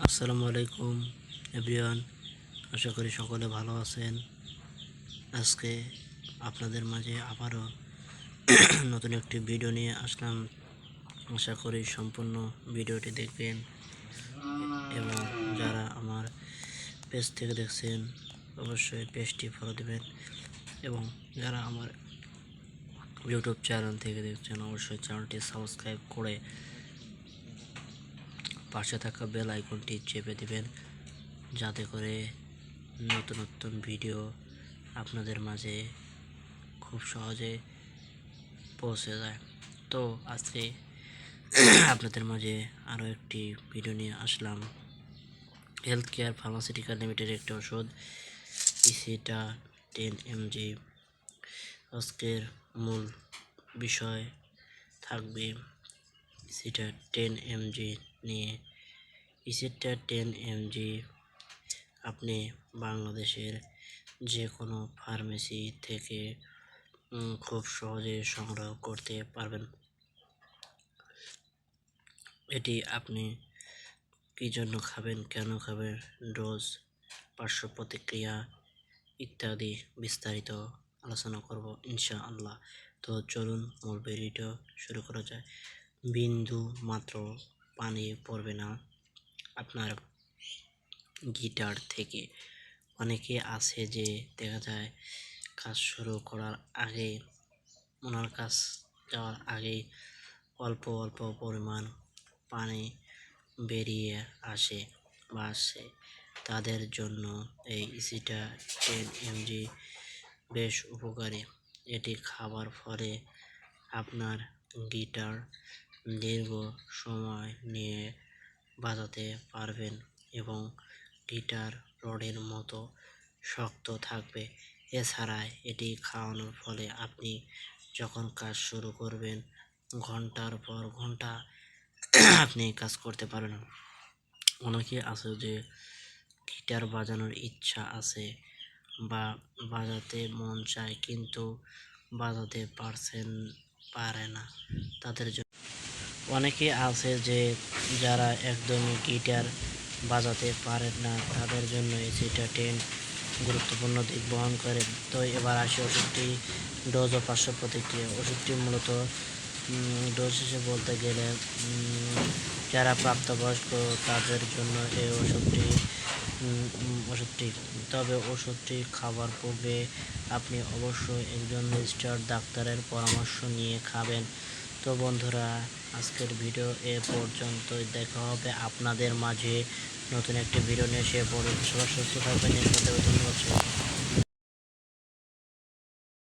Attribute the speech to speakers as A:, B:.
A: আসসালামু আলাইকুম, এভরিওয়ান। আশা করি সকলে ভালো আছেন। আজকে আপনাদের মাঝে আবারও নতুন একটি ভিডিও নিয়ে আসলাম। আশা করি সম্পূর্ণ ভিডিওটি দেখবেন। এবং যারা আমার পেজ থেকে দেখছেন, অবশ্যই পেজটি ফলো দেবেন। এবং যারা আমার ইউটিউব চ্যানেল থেকে দেখছেন, অবশ্যই চ্যানেলটি সাবস্ক্রাইব করে পাশে থাকা বেল আইকনটি চেপে দিবেন, যাতে করে নতুন নতুন ভিডিও আপনাদের মাঝে খুব সহজে পৌঁছে যায়। তো আজকে আপনাদের মাঝে আরও একটি ভিডিও নিয়ে আসলাম। হেলথ কেয়ার ফার্মাসিউটিক্যাল লিমিটেড একটি ওষুধ ইসিটা টেন এমজি আজকের মূল বিষয় থাকবে সেটা টেন এমজি নিয়ে ইসেটটা টেন এমজি আপনি বাংলাদেশের যে কোনো ফার্মেসি থেকে খুব সহজে সংগ্রহ করতে পারবেন। এটি আপনি কী জন্য খাবেন, কেন খাবেন, ডোজ, পার্শ্ব প্রতিক্রিয়া ইত্যাদি বিস্তারিত আলোচনা করব ইনশা আল্লাহ তো চলুন মূল ভিডিওটা শুরু করা যায়। বিন্দু মাত্র পানি পড়বে না। আপনার গিটার থেকে অনেকে আছে যে দেখা যায় কাজ শুরু করার আগে, ওনার কাজ যাওয়ার আগে অল্প অল্প পরিমাণ পানি বেরিয়ে আসে বা আসে। তাদের জন্য এই ইসিটা টেন এমজি বেশ উপকারী। এটি খাবার ফলে আপনার গিটার দীর্ঘ সময় নিয়ে বাজাতে পারবেন এবং গিটার রডের মতো শক্ত থাকবে। এছাড়া এটি খাওয়ানোর ফলে আপনি যখন কাজ শুরু করবেন, ঘণ্টার পর ঘণ্টা আপনি কাজ করতে পারেন অনেকে আছে যে গিটার বাজানোর ইচ্ছা আছে বা বাজাতে মন চায় কিন্তু বাজাতে পারছেন, পারে না। তাদের জন্য অনেকে আছে যে যারা একদমই গিটার বাজাতে পারেন না, তাদের জন্য এসিটা টেন গুরুত্বপূর্ণ দিক বহন করে। তো এবার আসি ওষুধটি, ডোজ ও পার্শ্ব প্রতিক্রিয়া। ওষুধটি মূলত ডোজ হিসেবে বলতে গেলে যারা প্রাপ্তবয়স্ক, তাদের জন্য এই ওষুধটি ওষুধটি। তবে ওষুধটি খাবার পূর্বে আপনি অবশ্যই একজন রেজিস্টার্ড ডাক্তারের পরামর্শ নিয়ে খাবেন। তো বন্ধুরা, আজকের ভিডিও এ পর্যন্তই। দেখা হবে আপনাদের মাঝে নতুন একটি ভিডিও নিয়ে। সে পড়ুন সবার সুস্থ থাকবেন ধন্যবাদ।